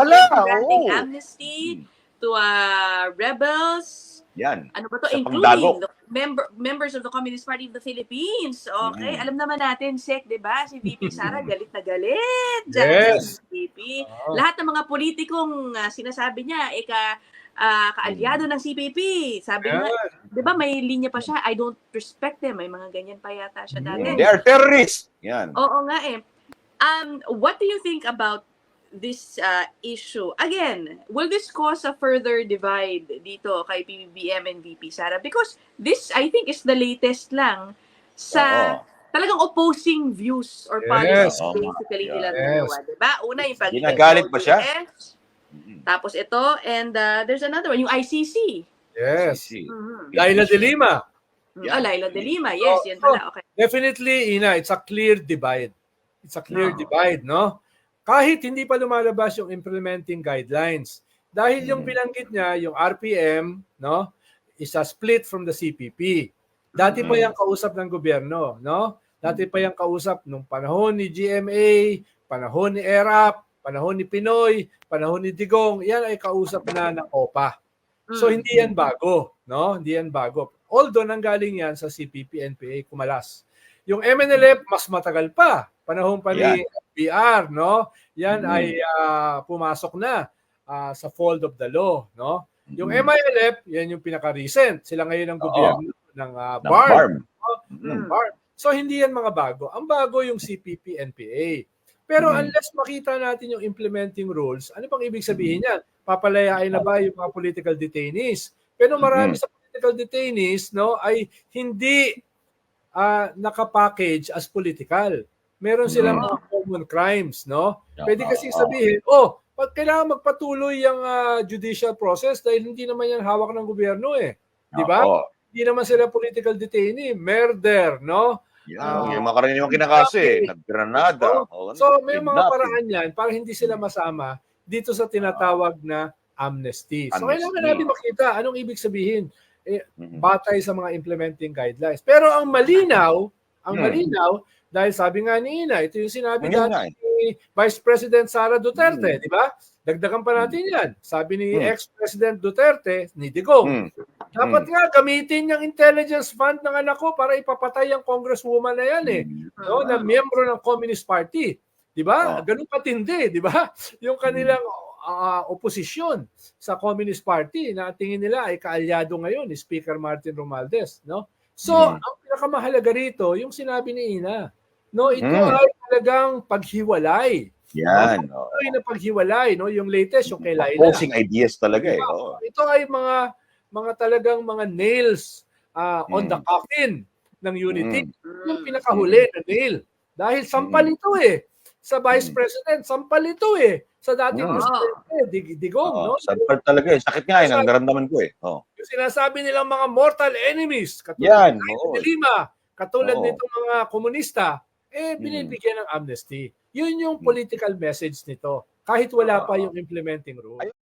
Hala, granting oo. amnesty to uh, rebels, Yan. ano ba to, Sa including the member, members of the Communist Party of the Philippines. Okay, Mm. alam naman natin, Sec, di ba? Si VP Sara galit na galit. Dyan Yes. sa CPP. Oo. Lahat ng mga politikong ah, sinasabi niya, eh, ka, ah, kaalyado ng CPP. Sabi nga, Yan. di ba may linya pa siya, I don't respect them. May mga ganyan pa yata siya dati. They are terrorists. Yan. Oo nga eh. Um, what do you think about this uh, issue? Again, will this cause a further divide dito kay PBBM and VP Sara? Because this, I think, is the latest lang sa Oo. talagang opposing views or Yes. policies nga. basically Yeah. nilang Yes. dalawa. Diba? Una yung pag Ginagalit ba siya? Mm-hmm. Tapos ito, and uh, there's another one, yung ICC. Yes. Si- Mhm. Laila de Lima. Oh, Laila de Lima. Yes, Oh, yan pala. Okay. Definitely, Ina, it's a clear divide. It's a clear Oo. divide, no? Kahit hindi pa lumalabas yung implementing guidelines. Dahil yung Mm. binanggit niya, yung RPM, no, is a split from the CPP. Dati pa Mm. yung kausap ng gobyerno, no? Dati pa yung kausap nung panahon ni GMA, panahon ni ERAP, panahon ni Pinoy, panahon ni Digong, yan ay kausap na ng OPA. So Mm. hindi yan bago, no? Hindi yan bago. Although nanggaling yan sa CPP, NPA, kumalas. Yung MNLF mas matagal pa, panahon pa ni BR, no? Yan Mm. ay ah, pumasok na ah, sa fold of the law, no? Yung Mm. MILF, yan yung pinaka-recent. Sila ngayon ang Oo. gobyerno ng uh, Ng BARM. farm. ng Mm. BARM. So hindi yan mga bago. Ang bago yung CPP, NPA. Pero Mm. unless makita natin yung implementing rules, ano bang ibig sabihin yan? Papalayain na ba yung mga political detainees? Pero marami Mm. sa political detainees no ay hindi ah, nakapackage as political. Meron silang Mm. mga common crimes, no? Yeah, Pwede kasi oo. sabihin, oh, pag kailangan magpatuloy yung ah, judicial process dahil hindi naman yan hawak ng gobyerno eh. Di ba? Hindi naman sila political detainee, murder, no? Yan. Ah. yung mga karaniwang kinakaso eh. Nag-granada. Oo, So may mga paraan yan para hindi sila masama dito sa tinatawag na amnesty. So Amnesty. kailangan natin makita anong ibig sabihin Mhm. batay sa mga implementing guidelines. Pero ang malinaw, ang Hmm. malinaw, dahil sabi nga ni Ina, ito yung sinabi dati eh. ni Vice President Sara Duterte, Hmm. di ba? Dagdagan pa natin yan. Sabi ni Hmm. ex-President Duterte, ni Digong, Hmm. dapat nga gamitin yung intelligence fund ng anak ko para ipapatay ang congresswoman na yan eh. No, na miyembro ng Communist Party. 'Di ba? Oh. Ganun katindi, 'di ba? Yung kanilang ah, oposisyon sa Communist Party na tingin nila ay kaalyado ngayon ni Speaker Martin Romualdez, no? So, Mm. ang pinakamahalaga rito, yung sinabi ni Ina, no, ito Mm. ay talagang paghiwalay. Yan. oo. Ito ay na paghiwalay, no? Yung latest, yung kay Laila. Opposing ideas talaga eh. Oo. Ito ay mga mga talagang mga nails ah, on Mm. the coffin ng unity Mm. yung pinakahuli na nail. Dahil sampal Mm. ito eh. Sa Vice Mm. President, sampal ito eh. Sa dating Mm. Presidente, Dig- Digong, Oo, no? Sampal talaga eh. Sakit nga eh. Nanggaramdaman ko eh. Oo. Yung sinasabi nilang mga mortal enemies, katulad Yan, ng oo. Lima, katulad Oo. nitong mga komunista, eh Mm. binibigyan ng amnesty. Yun yung political message nito. Kahit wala pa yung implementing rule.